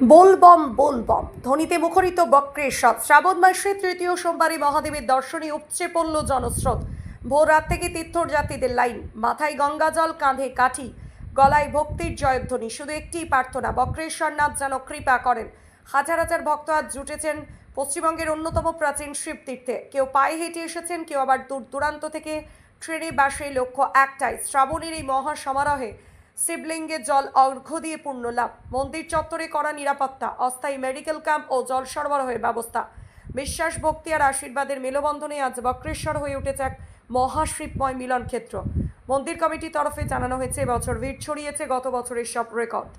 বোলবম বোলবম। ধ্বনিতে মুখরিত বক্রেশ্বর শ্রাবণ মাসে তৃতীয় সোমবারে মহাদেবের দর্শনে উপচে পড়ল জনস্রোত। ভোর রাত থেকে তীর্থযাত্রীদের লাইন। মাথায় গঙ্গাজল কাঁধে কাঠি। গলায় ভক্তির জয়ধ্বনি। শুধু একটিই প্রার্থনা বক্রেশ্বর নাথ যেন কৃপা করেন। হাজার হাজার ভক্ত আজ জুটেছেন পশ্চিমবঙ্গের অন্যতম প্রাচীন শিবতীর্থে। কেউ পায়ে হেঁটে এসেছেন, কেউ আবার দূর দূরান্ত থেকে ট্রেনে বাসে লক্ষ্য একটাই। শ্রাবণের এই মহা সমারোহে শিবলিঙ্গে জল অর্ঘ্য দিয়ে পূর্ণ লাভ মন্দির চত্বরে করা নিরাপত্তা, অস্থায়ী মেডিকেল ক্যাম্প ও জল সরবরাহের ব্যবস্থা। বিশ্বাস, ভক্তি আর আশীর্বাদের মেলবন্ধনে আজ বক্রেশ্বর হয়ে উঠেছে এক মহাশিবময় মিলন ক্ষেত্র। মন্দির কমিটির তরফে জানানো হয়েছে এবছর ভিড় ছড়িয়েছে গত বছরের সব রেকর্ড।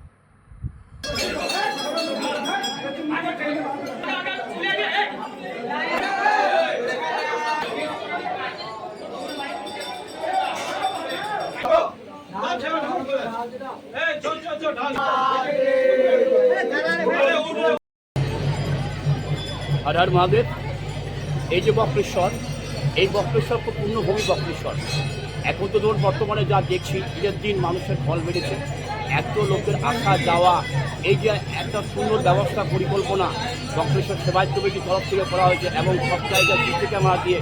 হর মহাদেব, এই যে বক্রেশ্বর, এই বক্রেশ্বর খুব পূর্ণভূমি বক্রেশ্বর। এখন তো ধরুন বর্তমানে যা দেখছি, ঈদের দিন মানুষের ফল বেড়েছে। এত লোকের আসা যাওয়া, এই যে একটা সুন্দর ব্যবস্থা, পরিকল্পনা, বক্রেশ্বর সেবায়ত কমিটির তরফ থেকে করা হয়েছে এবং সব জায়গায় দিয়ে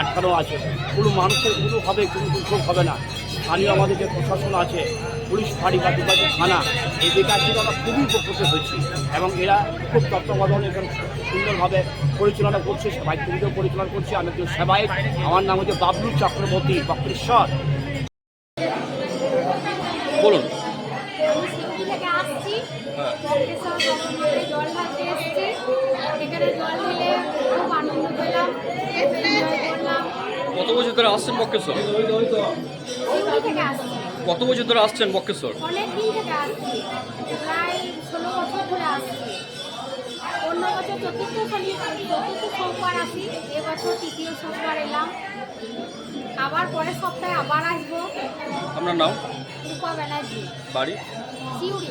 আটকানো আছে। কোনো মানুষের কোনো হবে কোনো দুর্ভোগ হবে না। স্থানীয় আমাদের যে প্রশাসন আছে পুলিশ ফাঁড়ি বা দুপাশে থানা এই বেকার থেকে আমরা খুবই উপকৃত হয়েছি এবং এরা খুব তত্ত্বাবধানে এবং সুন্দরভাবে পরিচালনা করছে কমিটিও পরিচালনা করছে। আমি একজন সেবায়ত আমার নাম হচ্ছে বাবলু চক্রবর্তী বক্রেশ্বর। বলুন। এখানে জল ঢেলে খুব আনন্দ পেলাম এনজয় করলাম কত বছর ধরে আসছেন বক্রেশ্বর? কত বছর ধরে আসছেন বক্রেশ্বর? অনেক দিন থেকে আসছি। প্রায় ষোলো বছর ধরে আসছি। অন্য বছর চতুর্থ শনি চতুর্থ সোমবার আসি। এবছর তৃতীয় সোমবার এলাম। আবার পরের সপ্তাহে আবার আসব। আপনার নাম? রূপা ব্যানার্জি। বাড়ি? সিউড়ি।